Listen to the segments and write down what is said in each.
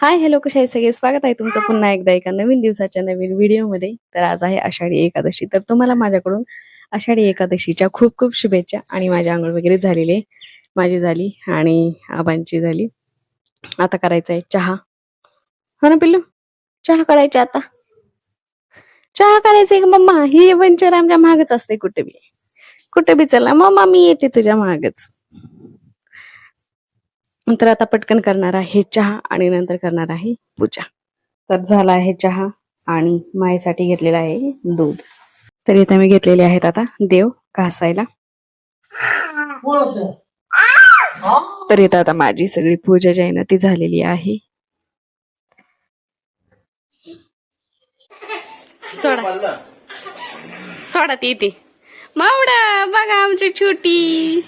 Hi hello कशा आहे सगळे? स्वागत आहे तुमचं पुन्हा एकदा एका नवीन दिवसाच्या नवीन व्हिडिओमध्ये. तर आज आहे आषाढी एकादशी. तर तुम्हाला माझ्याकडून आषाढी एकादशीच्या खूप खूप शुभेच्छा आणि माझ्या आंघोळ वगैरे झालेले. माझी झाली आणि आबांची झाली. आता करायचा आहे चहा. हो ना पिल्लू? चहा करायचा आता. चहा करायचंय का मम्मा? ही वंचर आमच्या मागच असते कुठे बी. कुठे बी चला. मम्मा मी येते तुझ्या मागच. नंतर आता पटकन करणार आहे चहा आणि नंतर करणार आहे पूजा तर झाला आहे चहा आणि मायेसाठी घेतलेला आहे दूध. तर इथे मी घेतलेले आहेत आता देव घासायला. तर इथं आता माझी सगळी पूजा जी आहे ना ती झालेली आहे. सोडा. सोडा ती येते मावडा बघा आमची छोटी.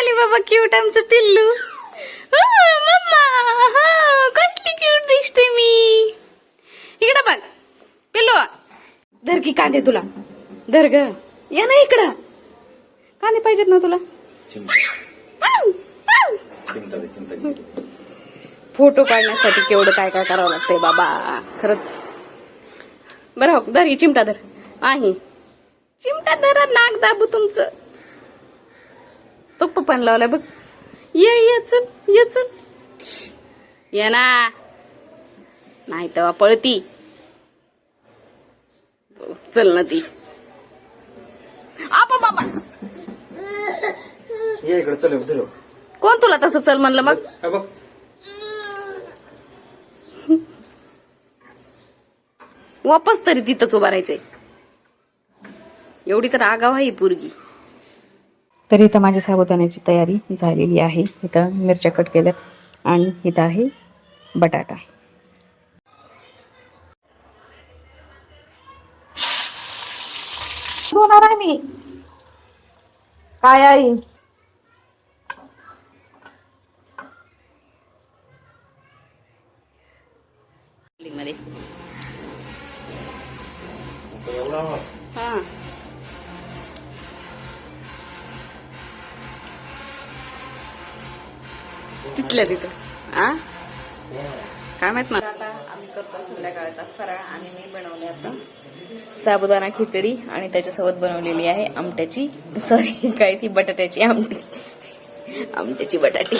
दिसायली बाबा क्यूट आमचं पिल्लू. हो, मम्मा. हा, कसली क्यूट दिसते मी. इकडं बघ. पिल्लू धर की कांदे तुला. धर ग. या ना इकडं. कांदे पाहिजेत ना तुला. फोटो काढण्यासाठी केवढं काय काय करावं लागतंय बाबा. खरंच. बरं हो धर ही चिमटा धर. आहे. चिमटा धर नाक दाबू तुमचं. बघ पप्पान लावलाय बघ. ये ये चल ये चल. ये ना. नाही तेव्हा पळती. चल ना ती. आपा बाबा. ये इकडे चल उधर कोण तुला तसं चल म्हणलं मग? बघ. वापस तरी तिथंच उभा राहायचंय. एवढी तर आगाव आहे ही पोरगी. तर इथं माझ्या साबुदाण्याची तयारी झालेली आहे. इथं मिरच्या कट केल्यात आणि इथं आहे बटाटा. होणार आहे मी. काय आहे मध्ये. तिथल्या तिथं? आ? काय माहीत ना आता आम्ही करतो संध्याकाळचा फराळ आणि मी बनवले आता साबुदाणा खिचडी आणि त्याच्यासोबत बनवलेली आहे आमट्याची सॉरी काय ती बटाट्याची आमटी. आमट्याची बटाटी.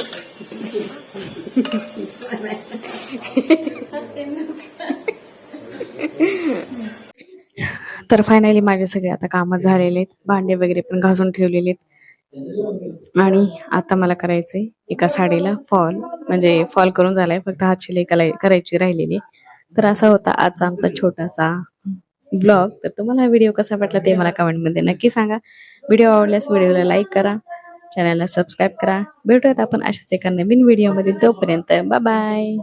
तर फायनली माझे सगळे आता कामं झालेले आहेत. भांडे वगैरे पण घासून ठेवलेले आहेत. आणि आता मला करायचंय एका साडीला फॉल म्हणजे फॉल करून झालाय फक्त हात शिलाई करायची राहिलेली. तर असा होता आजचा आमचा छोटासा ब्लॉग तर तुम्हाला हा व्हिडिओ कसा वाटला ते मला कमेंटमध्ये नक्की सांगा. व्हिडिओ आवडल्यास व्हिडिओला लाईक करा. चॅनलला सबस्क्राईब करा. भेटूयात आपण अशाच एका नवीन व्हिडिओमध्ये तोपर्यंत बाय